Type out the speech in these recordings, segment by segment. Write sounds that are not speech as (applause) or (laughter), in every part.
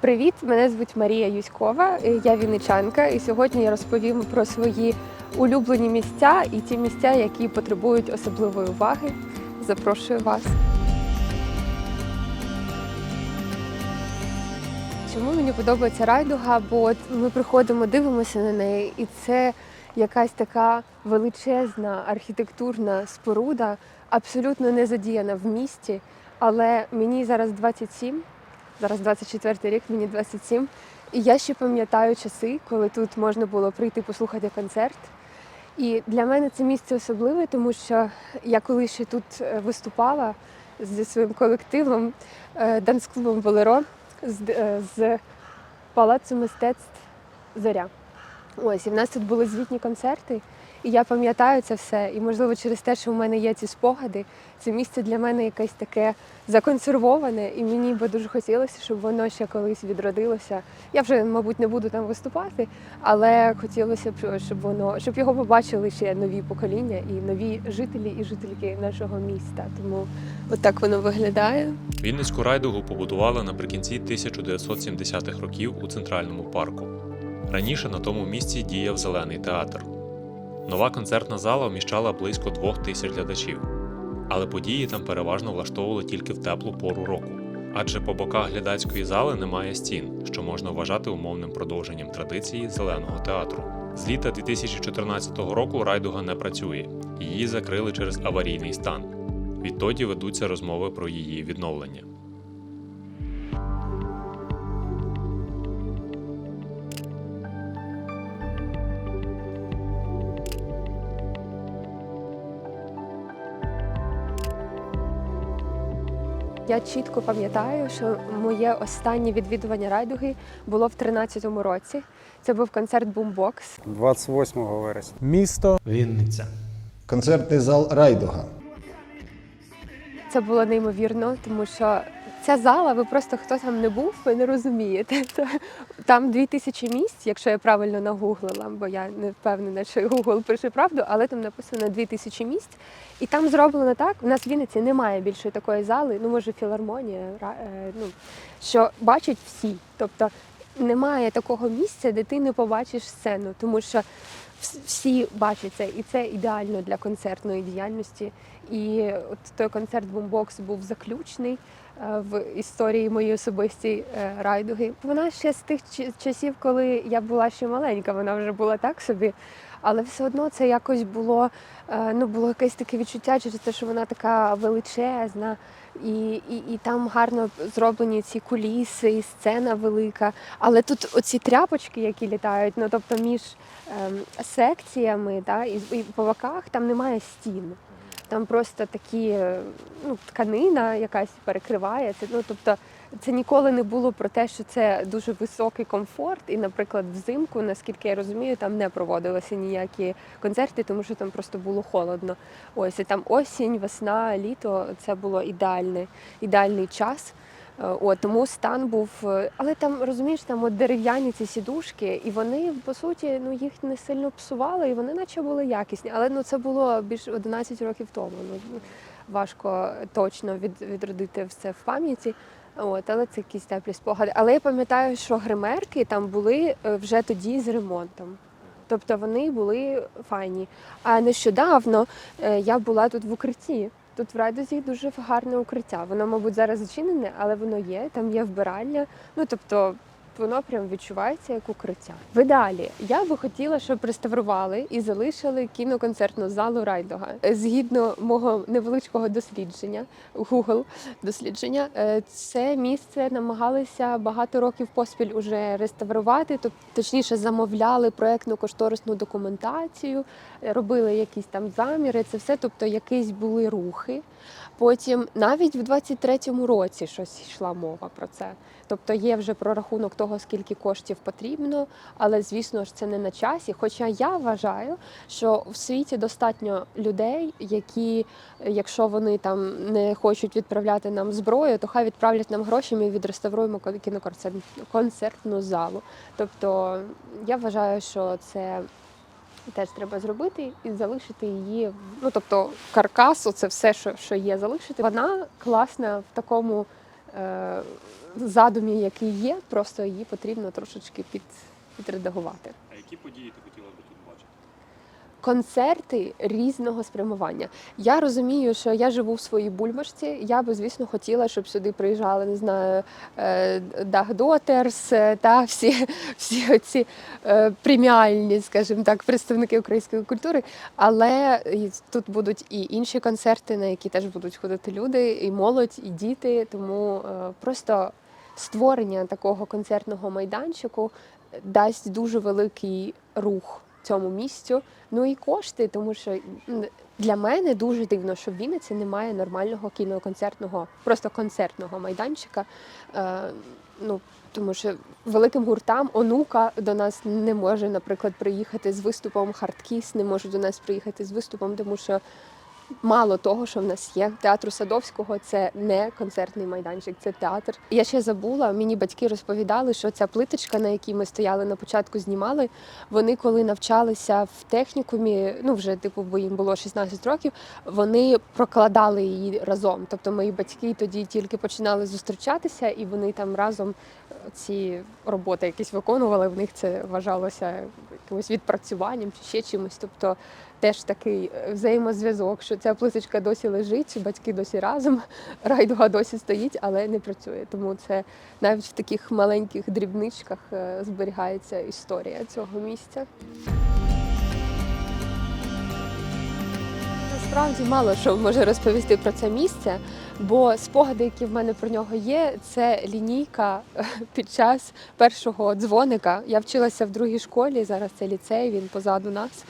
Привіт, мене звуть Марія Юськова, я вінничанка, і сьогодні я розповім про свої улюблені місця і ті місця, які потребують особливої уваги. Запрошую вас. Чому мені подобається райдуга? Бо ми приходимо, дивимося на неї, і це якась така величезна архітектурна споруда, абсолютно не задіяна в місті. Але мені зараз 27, зараз 24 рік, мені 27. І я ще пам'ятаю часи, коли тут можна було прийти послухати концерт. І для мене це місце особливе, тому що я коли ще тут е, виступала зі своїм колективом е, данс-клубом Болеро з, е, з Палацу мистецтв Зоря. Ось, і в нас тут були звітні концерти, і я пам'ятаю це все. І, можливо, через те, що в мене є ці спогади, це місце для мене якесь таке законсервоване, і мені би дуже хотілося, щоб воно ще колись відродилося. Я вже, мабуть, не буду там виступати, але хотілося б, щоб воно, щоб його побачили ще нові покоління і нові жителі і жительки нашого міста. Тому отак воно виглядає. Вінницьку райдугу побудували наприкінці 1970-х років у центральному парку. Раніше на тому місці діяв зелений театр. Нова концертна зала вміщала близько двох тисяч глядачів, але події там переважно влаштовували тільки в теплу пору року. Адже по боках глядацької зали немає стін, що можна вважати умовним продовженням традиції зеленого театру. З літа 2014 року райдуга не працює, її закрили через аварійний стан. Відтоді ведуться розмови про її відновлення. Я чітко пам'ятаю, що моє останнє відвідування райдуги було в 13-му році. Це був концерт Бумбокс. 28 вересня. Місто Вінниця. Концертний зал Райдуга. Це було неймовірно, тому що ця зала, ви просто хто там не був, ви не розумієте. Це- Там дві тисячі місць, якщо я правильно нагуглила, бо я не впевнена, що Google пише правду, але там написано дві тисячі місць. І там зроблено так. У нас в Вінниці немає більше такої зали, ну може філармонія, е, ну що бачать всі. Тобто немає такого місця, де ти не побачиш сцену, тому що всі бачать це, і це ідеально для концертної діяльності. І от той концерт Бумбокс був заключний в історії моєї особистій е, райдуги. Вона ще з тих часів, коли я була ще маленька, вона вже була так собі. Але все одно це якось було, е, ну було якесь таке відчуття через те, що вона така величезна, і, і, і там гарно зроблені ці куліси, і сцена велика. Але тут оці тряпочки, які літають, ну тобто між ем, секціями, да, і, і по боках там немає стін. Там просто такі, ну, тканина якась перекриває це. Ну, тобто, це ніколи не було про те, що це дуже високий комфорт. І, наприклад, взимку, наскільки я розумію, там не проводилися ніякі концерти, тому що там просто було холодно. Ось і там осінь, весна, літо це було ідеальний, ідеальний час. Е, От, тому стан був, е, але там розумієш, там от дерев'яні ці сідушки, і вони по суті ну їх не сильно псували, і вони наче були якісні. Але ну це було більш 11 років тому. Ну важко точно від, відродити все в пам'яті. От, але це якісь теплі спогади. Але я пам'ятаю, що гримерки там були е, вже тоді з ремонтом. Тобто вони були файні. А нещодавно я була тут в укритті. Тут в Райдузі дуже гарне укриття. Воно, мабуть, зараз зачинене, але воно є. Там є вбиральня. Ну тобто воно прям відчувається як укриття. В ідеалі я би хотіла, щоб реставрували і залишили кіноконцертну залу Райдога. Згідно мого невеличкого дослідження, Google дослідження, е, це місце намагалися багато років поспіль уже реставрувати, тобто точніше замовляли проектну кошторисну документацію, е, робили якісь там заміри. Це все, тобто якісь були рухи. Потім навіть в 23-му році щось йшла мова про це. Тобто є вже прорахунок того, скільки коштів потрібно, але звісно ж це не на часі. Хоча я вважаю, що в світі достатньо людей, які, якщо вони там не хочуть відправляти нам зброю, то хай відправлять нам гроші, ми відреставруємо кіноконцертну залу. Тобто я вважаю, що це теж треба зробити і залишити її. Ну тобто каркасу, це все, що, що є, залишити. Вона класна в такому е, задумі, який є, просто її потрібно трошечки під, підредагувати. А які події ти хотіла би тут? Концерти різного спрямування. Я розумію, що я живу в своїй бульбашці. Я би, звісно, хотіла, щоб сюди приїжджали, не знаю, е, Дах Дотерс е, та всі, (laughs) всі ці преміальні, скажімо так, представники української культури. Але тут будуть і інші концерти, на які теж будуть ходити люди, і молодь, і діти. Тому е, просто створення такого концертного майданчику дасть дуже великий рух цьому місцю. Ну і кошти, тому що для мене дуже дивно, що в Вінниці немає нормального кіноконцертного, просто концертного майданчика. Е, ну, тому що великим гуртам онука до нас не може, наприклад, приїхати з виступом Хардкіс, не може до нас приїхати з виступом, тому що мало того, що в нас є театру Садовського, це не концертний майданчик, це театр. Я ще забула, мені батьки розповідали, що ця плиточка, на якій ми стояли на початку, знімали. Вони коли навчалися в технікумі, ну вже типу, бо їм було 16 років, вони прокладали її разом. Тобто мої батьки тоді тільки починали зустрічатися, і вони там разом е, ці роботи якісь виконували. В них це вважалося якимось відпрацюванням чи ще чимось. Тобто теж такий е, взаємозв'язок, що ця плиточка досі лежить, батьки досі разом, (laughs) райдуга досі стоїть, але не працює. Тому це навіть в таких маленьких дрібничках е, зберігається історія цього місця. Насправді мало що може розповісти про це місце, бо спогади, які в мене про нього є, це лінійка е, (laughs) під час першого дзвоника. Я вчилася в другій школі, зараз це ліцей, він позаду нас.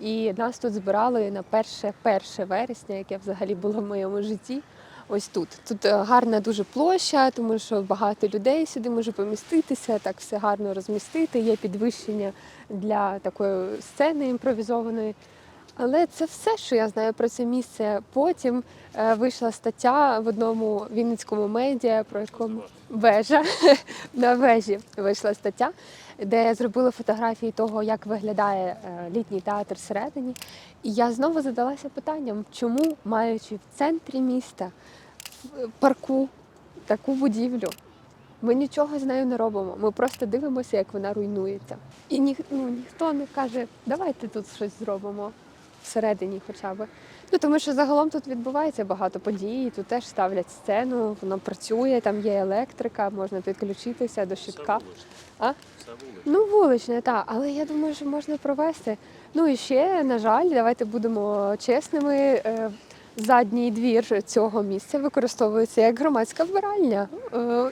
І нас тут збирали на перше, перше вересня, яке взагалі було в моєму житті. Ось тут. Тут е, гарна дуже площа, тому що багато людей сюди може поміститися, так все гарно розмістити. Є підвищення для такої сцени імпровізованої. Але це все, що я знаю про це місце. Потім е, вийшла стаття в одному вінницькому медіа, про якому вежа (laughs) на вежі вийшла стаття, де зробили фотографії того, як виглядає е, літній театр всередині. І я знову задалася питанням, чому, маючи в центрі міста, в парку таку будівлю, ми нічого з нею не робимо. Ми просто дивимося, як вона руйнується. І ні, ну, ніхто не каже, давайте тут щось зробимо всередині хоча б. Ну тому що загалом тут відбувається багато подій. Тут теж ставлять сцену, воно працює, там є електрика, можна підключитися до щитка. А? Все. Ну, вуличне, так. Але я думаю, що можна провести. Ну і ще, на жаль, давайте будемо чесними. е, Задній двір цього місця використовується як громадська вбиральня. Е,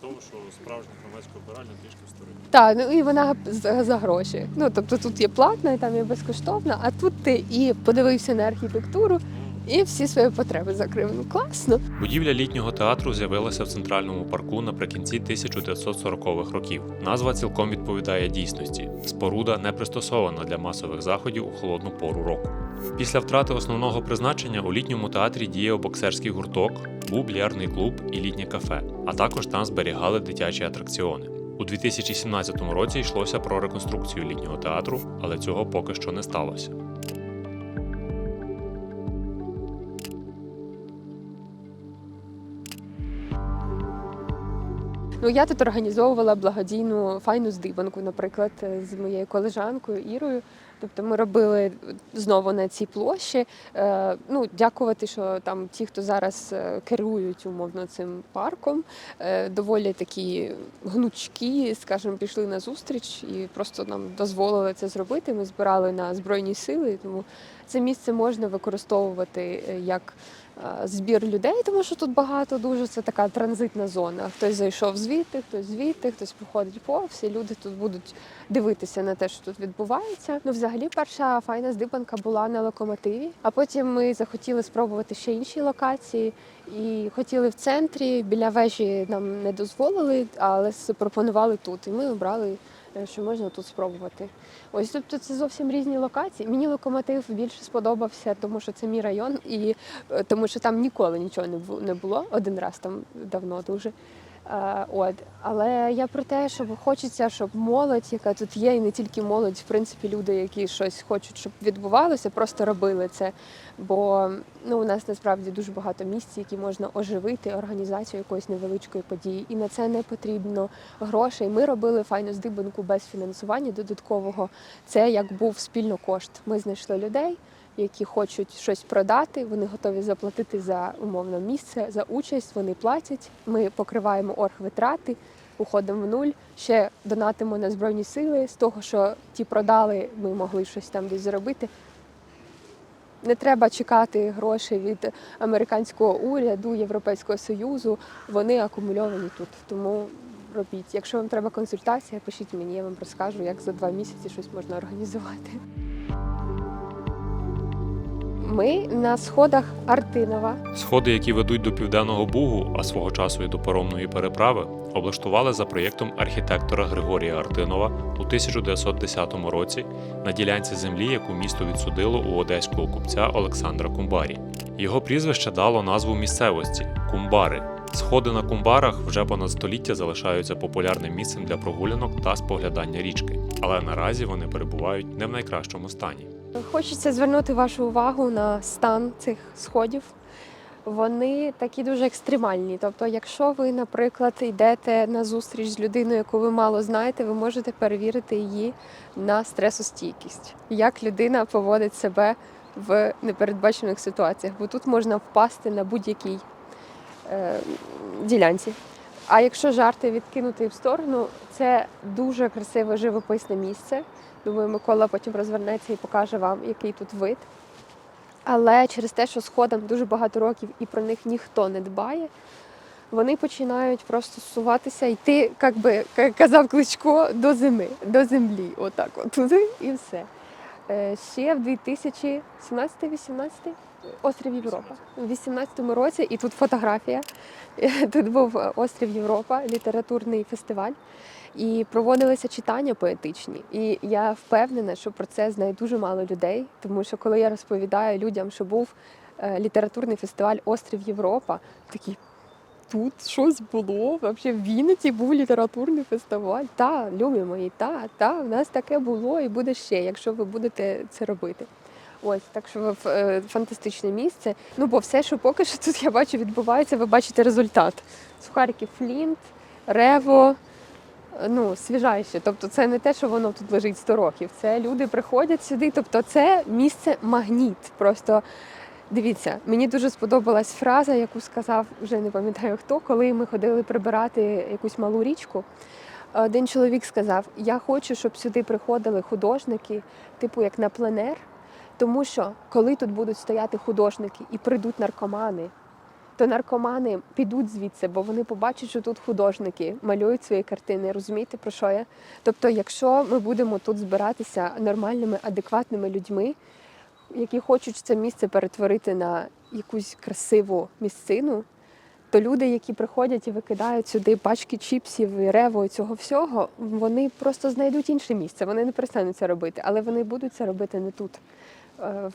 Тому що справжня громадська обиральня трішки в стороні. Так, ну і вона за, за гроші. Ну тобто тут є платна, і там є безкоштовна, а тут ти і подивився на архітектуру, і всі свої потреби закрив. Ну класно. Будівля літнього театру з'явилася в центральному парку наприкінці 1940-х років. Назва цілком відповідає дійсності. Споруда не пристосована для масових заходів у холодну пору року. Після втрати основного призначення у літньому театрі діяв боксерський гурток, був більярдний клуб і літнє кафе, а також там зберігали дитячі атракціони. У 2017 році йшлося про реконструкцію літнього театру, але цього поки що не сталося. Ну я тут організовувала благодійну файну здибанку, наприклад, з моєю колежанкою Ірою. Тобто ми робили знову на цій площі. Е, ну, дякувати, що там ті, хто зараз е, керують умовно цим парком, е, доволі такі гнучкі, скажімо, пішли на зустріч і просто нам дозволили це зробити. Ми збирали на збройні сили, тому це місце можна використовувати як збір людей, тому що тут багато дуже це така транзитна зона. Хтось зайшов звідти, хтось звідти, хтось проходить повз, і люди тут будуть дивитися на те, що тут відбувається. Ну, взагалі, перша файна здибанка була на локомотиві, а потім ми захотіли спробувати ще інші локації. І хотіли в центрі, біля вежі нам не дозволили, але запропонували тут. І ми обрали, е, що можна тут спробувати. Ось тобто це зовсім різні локації. Мені локомотив більше сподобався, тому що це мій район, і е, тому що там ніколи нічого не було. Один раз там давно дуже. Е, От, але я про те, щоб хочеться, щоб молодь, яка тут є, і не тільки молодь, в принципі, люди, які щось хочуть, щоб відбувалося, просто робили це. Бо ну, у нас насправді дуже багато місць, які можна оживити організацію якоїсь невеличкої події. І на це не потрібно грошей. Ми робили файну здибанку без фінансування додаткового. Це як був спільно кошт. Ми знайшли людей, які хочуть щось продати. Вони готові заплатити за умовно місце, за участь. Вони платять. Ми покриваємо оргвитрати, уходимо в нуль. Ще донатимо на збройні сили. З того, що ті продали, ми могли щось там десь заробити. Не треба чекати грошей від американського уряду, Європейського союзу. Вони акумульовані тут. Тому робіть. Якщо вам треба консультація, пишіть мені, я вам розкажу, як за два місяці щось можна організувати. Ми на сходах Артинова. Сходи, які ведуть до південного бугу, а свого часу і до паромної переправи, облаштували за проєктом архітектора Григорія Артинова у 1910 році на ділянці землі, яку місто відсудило у одеського купця Олександра Кумбарі. Його прізвище дало назву місцевості Кумбари. Сходи на кумбарах вже понад століття залишаються популярним місцем для прогулянок та споглядання річки, але наразі вони перебувають не в найкращому стані. Хочеться звернути вашу увагу на стан цих сходів. Вони такі дуже екстремальні. Тобто, якщо ви, наприклад, йдете на зустріч з людиною, яку ви мало знаєте, ви можете перевірити її на стресостійкість, як людина поводить себе в непередбачених ситуаціях, бо тут можна впасти на будь-якій е, ділянці. А якщо жарти відкинути в сторону, це дуже красиве живописне місце. Думаю, Микола потім розвернеться і покаже вам, який тут вид. Але через те, що сходам дуже багато років і про них ніхто не дбає, вони починають просто суватися, йти, як би казав Кличко, до зими, до землі. Отак, от туди (laughs) і все. Е, Ще в 2017-18 острів Європа. У 18-му році, і тут фотографія. (laughs) Тут був острів Європа, літературний фестиваль. І проводилися читання поетичні. І я впевнена, що про це знає дуже мало людей, тому що коли я розповідаю людям, що був е, літературний фестиваль Острів Європа, такі тут щось було. Взагалі в Вінниці був літературний фестиваль. Та, любі мої, та, та, в нас таке було і буде ще, якщо ви будете це робити. Ось так що е, фантастичне місце. Ну бо все, що поки що тут я бачу, відбувається, ви бачите результат. Сухарики Флінт, Рево, ну, свіжайше. Тобто це не те, що воно тут лежить 100 років. Це люди приходять сюди. Тобто це місце магніт. Просто дивіться, мені дуже сподобалась фраза, яку сказав, вже не пам'ятаю хто, коли ми ходили прибирати якусь малу річку. Один чоловік сказав: Я хочу, щоб сюди приходили художники, типу як на пленер. Тому що коли тут будуть стояти художники і прийдуть наркомани, то наркомани підуть звідси, бо вони побачать, що тут художники малюють свої картини. Розумієте, про що я? Тобто, якщо ми будемо тут збиратися нормальними, адекватними людьми, які хочуть це місце перетворити на якусь красиву місцину, то люди, які приходять і викидають сюди пачки чіпсів, і рево і цього всього, вони просто знайдуть інше місце. Вони не перестануть це робити, але вони будуть це робити не тут. Е,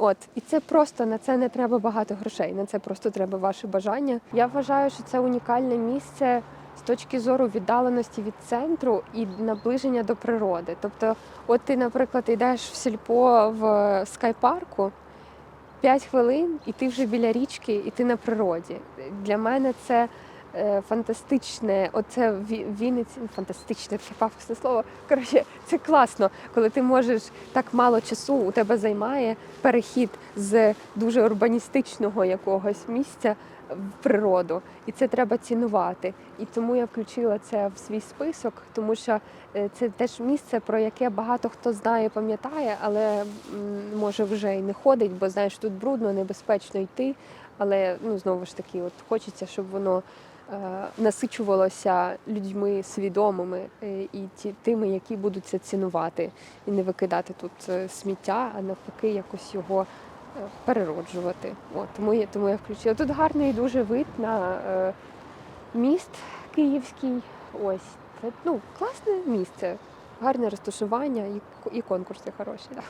От і це просто на це не треба багато грошей. На це просто треба ваше бажання. Я вважаю, що це унікальне місце з точки зору віддаленості від центру і наближення до природи. Тобто, от ти, наприклад, йдеш в сільпо в скайпарку. 5 хвилин, і ти вже біля річки, і ти на природі. Для мене це е, фантастичне, оце Вінниці, ну, фантастичне таке пафосне слово. Коротше, це класно, коли ти можеш так мало часу у тебе займає перехід з дуже урбаністичного якогось місця в природу, і це треба цінувати. І тому я включила це в свій список, тому що е, це теж місце, про яке багато хто знає, пам'ятає, але може вже й не ходить, бо знаєш, тут брудно, небезпечно йти. Але ну знову ж таки, от хочеться, щоб воно е, насичувалося людьми свідомими е, і ті, тими, які будуть це цінувати, і не викидати тут е, сміття, а навпаки, якось його перероджувати. От тому я тому я включила. Тут гарний дуже вид на е, міст київський. Ось це ну класне місце, гарне розташування і, і конкурси хороші. Да.